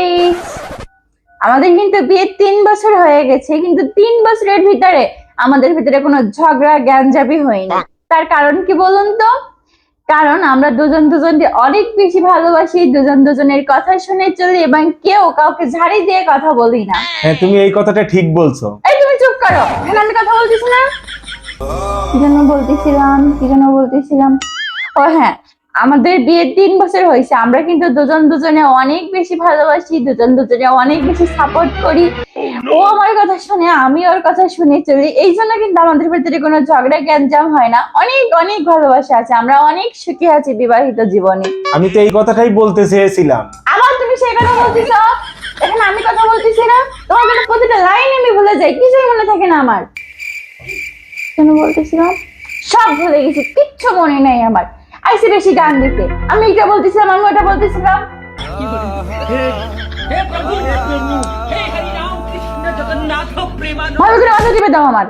Guys আমাদের কিন্তু বিয়ে তিন বছর হয়ে গেছে কিন্তু তিন বছরের ভিতরে আমাদের ভিতরে কোনো ঝগড়া গ্যাঞ্জাবি হয়নি। তার কারণ কি বলুন তো? কারণ আমরা দুজন দুজনকে অনেক বেশি ভালোবাসি দুজন দুজনের কথা শুনে চলি এবং কেউ কাউকে ঝাড়ি দিয়ে কথা বলি না। হ্যাঁ তুমি এই কথাটা ঠিক বলছো। এই তুমি চুপ করো। এখন আমি কথা বলতেছি না? কি জন্য বলতেছিলাম? কি জন্য বলতেছিলাম? ও হ্যাঁ আমাদের বিয়ে তিন বছর হয়েছে আমরা কিন্তু দুজন দুজনে অনেক বেশি ভালোবাসি দুজন দুজনে অনেক বেশি সাপোর্ট করি। ও আমার কথা শুনে আমি ওর কথা শুনে চলি এই জন্য কিন্তু আমাদের ভিতরে কোনো ঝগড়া গ্যাঞ্জাম হয় না। অনেক অনেক ভালোবাসা আছে আমরা অনেক সুখী আছি বিবাহিত জীবনে। আমি তো এই কথাটাই বলতে চেয়েছিলাম। আবার তুমি সেই কথা বলতেছ? এখন আমি কথা বলতেছি না? তোমার কিন্তু প্রতিটা লাইন আমি ভুলে যাই কিছুই মনে থাকে না আমার। কেন বলতেছিলাম? সব ভুলে গেছি কিচ্ছু মনে নাই আমার। আইসে বেশি গান দিতে। আমি এটা বলতেছিলাম আমি ওটা বলতেছিলাম। ভালো করে অত দিবে দাও আমার।